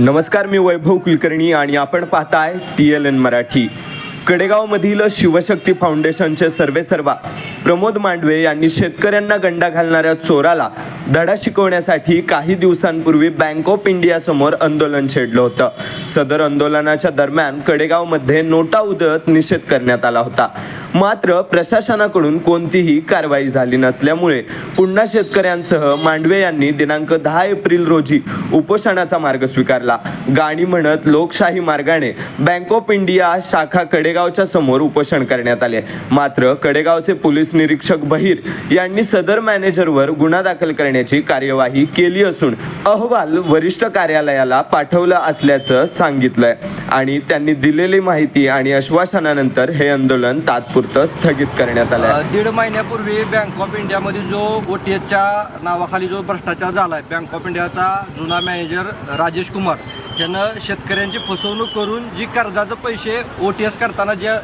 नमस्कार मी वैभव कुलकर्णी आणि आपण पाहताय टी एल एन मराठी. कडेगावमधील शिवशक्ती फाउंडेशनचे सर्वेसर्वा प्रमोद मांडवे यांनी शेतकऱ्यांना गंडा घालणाऱ्या चोराला धडा शिकवण्यासाठी काही दिवसांपूर्वी बँक ऑफ इंडिया समोर आंदोलन छेडलं होतं. सदर आंदोलनाच्या दरम्यान कडेगावमध्ये नोटा उदळत निषेध करण्यात आला होता. मात्र प्रशासनाकडून कोणतीही कारवाई झाली नसल्यामुळे पुन्हा शेतकऱ्यांसह मांडवे यांनी दिनांक दहा एप्रिल रोजी उपोषणाचा मार्ग स्वीकारला. गाणी म्हणत लोकशाही मार्गाने बँक ऑफ इंडिया शाखा कडेगावच्या समोर उपोषण करण्यात आले. मात्र कडेगावचे पोलीस निरीक्षक बहिर यांनी सदर मॅनेजरवर गुन्हा दाखल करण्याची कार्यवाही केली असून अहवाल वरिष्ठ कार्यालयाला पाठवला असल्याचं सांगितलंय आणि त्यांनी दिलेली माहिती आणि आश्वासनानंतर हे आंदोलन तात्पुरतं स्थगित करण्यात आलं दीड महिन्यापूर्वी बँक ऑफ इंडियामध्ये जो ओ नावाखाली जो भ्रष्टाचार झाला आहे बँक ऑफ इंडियाचा जुना मॅनेजर राजेश कुमार त्यानं शेतकऱ्यांची फसवणूक करून जी कर्जाचे पैसे ओ टी एस करताना ज्या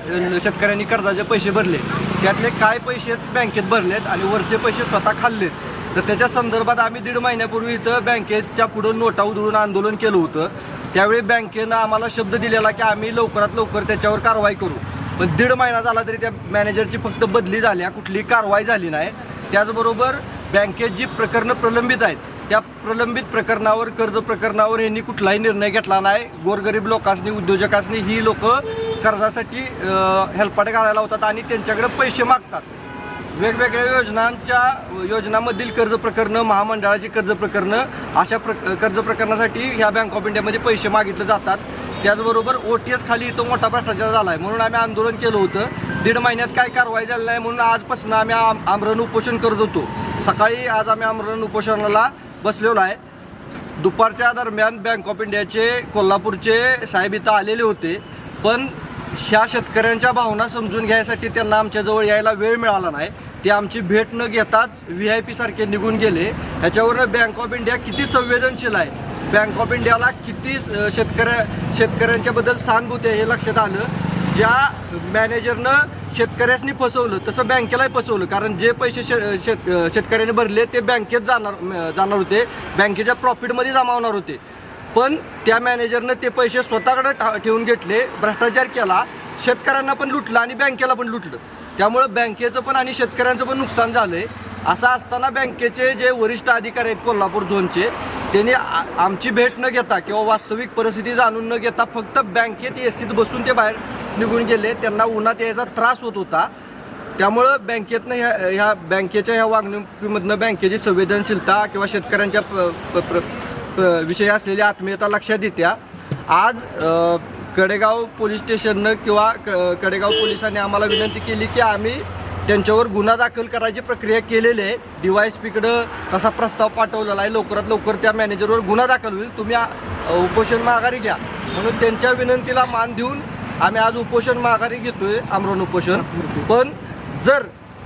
शेतकऱ्यांनी कर्जाचे पैसे भरले त्यातले काय पैसेच बँकेत भरलेत आणि वरचे पैसे स्वतः खाल्लेत? तर त्याच्या संदर्भात आम्ही दीड महिन्यापूर्वी इथं बँकेच्या पुढं नोटा उधळून आंदोलन केलं होतं. त्यावेळी बँकेनं आम्हाला शब्द दिलेला की आम्ही लवकरात लवकर त्याच्यावर कारवाई करू. पण दीड महिना झाला तरी त्या मॅनेजरची फक्त बदली झाली कुठलीही कारवाई झाली नाही. त्याचबरोबर बँकेत जी प्रकरणं प्रलंबित आहेत त्या प्रलंबित प्रकरणावर कर्ज प्रकरणावर यांनी कुठलाही निर्णय घेतला नाही. गोरगरीब लोकांनी उद्योजकांनी ही लोक कर्जासाठी हेल्पाट घालायला होतात आणि त्यांच्याकडे पैसे मागतात. वेगवेगळ्या योजनांच्या योजनांमधील कर्ज प्रकरणं महामंडळाची कर्ज प्रकरणं अशा प्र कर्ज प्रकरणासाठी ह्या बँक ऑफ इंडियामध्ये पैसे मागितले जातात. त्याचबरोबर ओ टी एस खाली इथं मोठा भ्रष्टाचार झाला आहे म्हणून आम्ही आंदोलन केलं होतं. दीड महिन्यात काय कारवाई झाली नाही म्हणून आजपासून आम्ही आम आमरण उपोषण करत होतो. सकाळी आज आम्ही आमरण उपोषणाला बसलेलो आहे. दुपारच्या दरम्यान बँक ऑफ इंडियाचे कोल्हापूरचे साहेब इथं आलेले होते. पण ह्या शेतकऱ्यांच्या भावना समजून घ्यायसाठी त्यांना आमच्याजवळ यायला वेळ मिळाला नाही. ते आमची भेट न घेताच व्ही आय पी सारखे निघून गेले. ह्याच्यावरनं बँक ऑफ इंडिया किती संवेदनशील आहे? बँक ऑफ इंडियाला किती शेतकऱ्या शेतकऱ्यांच्याबद्दल सहानुभूती आहे हे लक्षात आलं. ज्या मॅनेजरनं शेतकऱ्यासनी फसवलं तसं बँकेलाही फसवलं. कारण जे पैसे शे शेत शेतकऱ्याने भरले ते बँकेत जाणार जाणार होते. बँकेच्या प्रॉफिटमध्ये जमा होणार होते. पण त्या मॅनेजरनं ते पैसे स्वतःकडे ठा ठेवून घेतले भ्रष्टाचार केला शेतकऱ्यांना पण लुटलं आणि बँकेला पण लुटलं. त्यामुळं बँकेचं पण आणि शेतकऱ्यांचं पण नुकसान झालं आहे असं असताना बँकेचे जे वरिष्ठ अधिकारी आहेत कोल्हापूर झोनचे त्यांनी आमची भेट न घेता किंवा वास्तविक परिस्थिती जाणून न घेता फक्त बँकेत एसीत बसून ते बाहेर निघून गेले त्यांना उन्हात यायचा त्रास होत होता. त्यामुळं बँकेतनं ह्या ह्या बँकेच्या ह्या वागणुकीमधनं बँकेची संवेदनशीलता किंवा शेतकऱ्यांच्या प- प- प्र- प- विषयी असलेली आत्मीयता लक्षात येत्या. आज कडेगाव पोलीस स्टेशननं किंवा क कडेगाव पोलिसांनी आम्हाला विनंती केली की आम्ही त्यांच्यावर गुन्हा दाखल करायची प्रक्रिया केलेली आहे. डी वाय एस पीकडं तसा प्रस्ताव पाठवलेला आहे. लवकरात लवकर त्या मॅनेजरवर गुन्हा दाखल होईल. तुम्ही उपोषण माघारी घ्या. म्हणून त्यांच्या विनंतीला मान देऊन आम्ही आज उपोषण माघारी घेतोय आमरण उपोषण. पण जर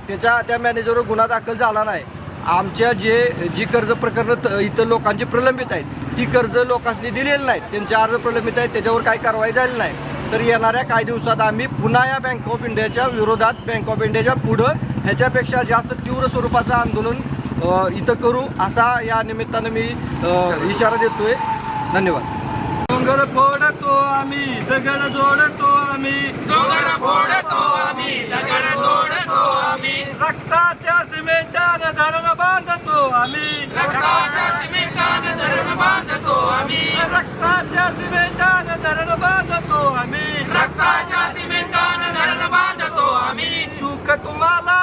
त्याच्या त्या मॅनेजरवर गुन्हा दाखल झाला नाही आमच्या जे जी कर्ज प्रकरणं इतर लोकांची प्रलंबित आहेत ती कर्ज लोकांनी दिलेली नाहीत त्यांचे अर्ज प्रलंबित आहेत त्याच्यावर काही कारवाई झाली नाही. तर येणाऱ्या काही दिवसात आम्ही पुन्हा या बँक ऑफ इंडियाच्या विरोधात बँक ऑफ इंडियाच्या पुढं ह्याच्यापेक्षा जास्त तीव्र स्वरूपाचं आंदोलन इथं करू असा या निमित्तानं मी इशारा देतोय. धन्यवाद. डोंगर फोडतो आम्ही दगड जोडतो आम्ही. डोंगर फोडतो आम्ही दगड जोडतो आम्ही. रक्ताच्या सिमेंटानं धरण बांधतो आम्ही. रक्ताच्या सिमेंटानं धरण बांधतो आम्ही. रक्ताच्या सिमेंटानं धरण बांधतो आम्ही. रक्ताच्या सिमेंटानं धरण बांधतो आम्ही. सुख तुम्हाला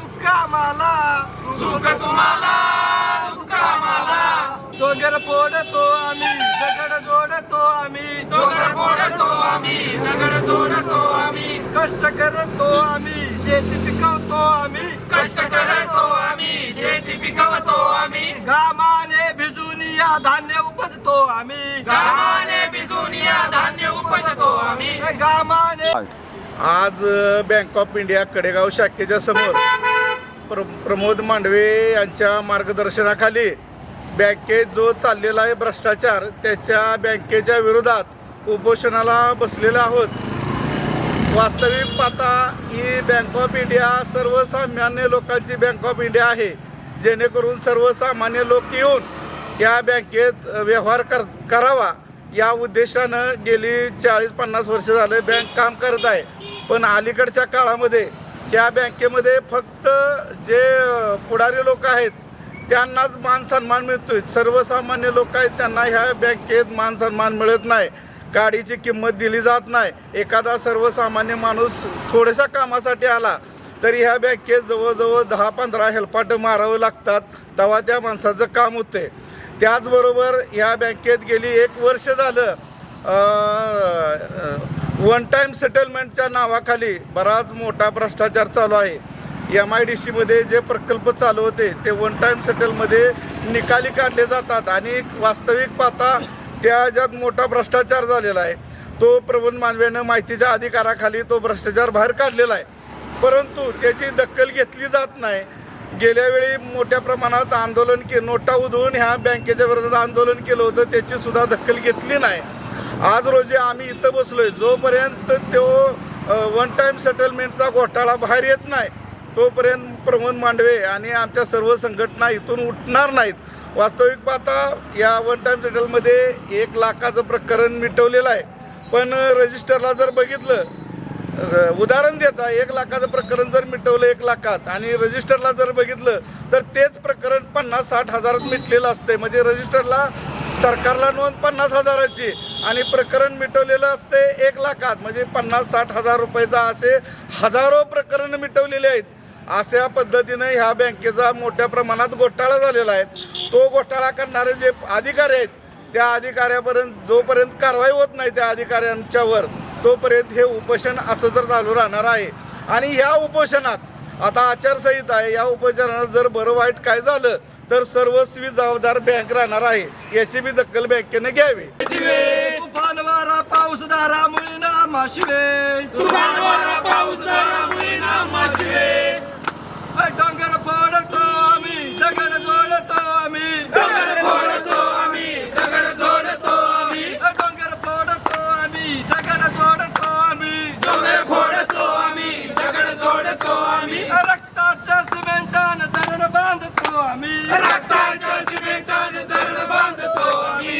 दुःख आम्हाला. सुख तुम्हाला दुःख आम्हाला. डोंगर फोडतो आम्ही दगड जोडतो आम्ही. डोंगर फोडतो आम्ही. जोडतो आम्ही. कष्ट करतो आम्ही. शेती पिकवतो आम्ही. कष्ट करतो आम्ही. शेती पिकवतो आम्ही. घामाने भिजून या धान्य उपजतो आम्ही. घामाने भिजून या धान्य उपजतो आम्ही. घामाने आज बँक ऑफ इंडिया कडेगाव शाखेच्या समोर प्र प्रमोद मांडवे यांच्या मार्गदर्शनाखाली बँकेत जो चाललेला आहे भ्रष्टाचार त्याच्या बँकेच्या विरोधात उपोषणाला बसलेलो आहोत. वास्तविक पाहता ही बँक ऑफ इंडिया सर्वसामान्य लोकांची बँक ऑफ इंडिया आहे. जेणेकरून सर्वसामान्य लोक येऊन या बँकेत व्यवहार कर करावा. या उद्देशानं गेली चाळीस पन्नास वर्ष झालं बँक काम करत आहे. पण अलीकडच्या काळामध्ये या बँकेमध्ये फक्त जे पुढारी लोक आहेत त्यांनाच मान सन्मान मिळतोय. सर्वसामान्य लोक आहेत त्यांना ह्या बँकेत मान सन्मान मिळत नाही. गाडीची किंमत दिली जात नाही. एखादा सर्वसामान्य माणूस थोड्याशा कामासाठी आला तरी ह्या बँकेत जवळजवळ दहा पंधरा हेलपाटं मारावं लागतात तेव्हा त्या माणसाचं काम होते त्याचबरोबर ह्या बँकेत गेली एक वर्ष झालं वन टाईम सेटलमेंटच्या नावाखाली बराच मोठा भ्रष्टाचार चालू आहे. एम आय डी सीमध्ये जे प्रकल्प चालू होते ते वन टाईम सेटलमध्ये निकाली काढले जातात आणि वास्तविक पाहता त्या ज्यात मोठा भ्रष्टाचार झालेला आहे. तो प्रबंध मानवेनं माहितीच्या अधिकाराखाली तो भ्रष्टाचार बाहेर काढलेला आहे. परंतु त्याची दखल घेतली जात नाही. गेल्या वेळी मोठ्या प्रमाणात आंदोलन के नोटा उधळून ह्या बँकेच्या विरोधात आंदोलन केलं होतं त्याची सुद्धा दखल घेतली नाही. आज रोजी आम्ही इथं बसलोय जोपर्यंत तो वन टाईम सेटलमेंटचा घोटाळा बाहेर येत नाही तोपर्यंत प्रमोद मांडवे आणि आमच्या सर्व संघटना इथून उठणार नाहीत. वास्तविक पाहता या वन टाईम सेटलमध्ये एक लाखाचं प्रकरण मिटवलेलं आहे. पण रजिस्टरला जर बघितलं उदाहरण देता एक लाखाचं प्रकरण जर मिटवलं एक लाखात आणि रजिस्टरला जर बघितलं तर तेच प्रकरण पन्नास साठ हजारात मिटलेलं असते म्हणजे रजिस्टरला सरकारला नोंद पन्नास हजाराची आणि प्रकरण मिटवलेलं असते एक लाखात. म्हणजे पन्नास साठ हजार रुपयाचा असे हजारो प्रकरण मिटवलेले आहेत. अशा पद्धतीनं ह्या बँकेचा मोठ्या प्रमाणात घोटाळा झालेला आहे. तो घोटाळा करणारे जे अधिकारी आहेत त्या अधिकाऱ्यापर्यंत जोपर्यंत कारवाई होत नाही त्या अधिकाऱ्यांच्यावर तोपर्यंत हे उपोषण असं तर चालू राहणार आहे. आणि ह्या उपोषणात आता आचारसंहिता आहे या उपोषणात जर बरं वाईट काय झालं तर सर्वस्वी जबाबदार बँक राहणार आहे याची बी दखल बँकेने घ्यावी. तुफान वारा पाऊस दारामुळे ना माशिवे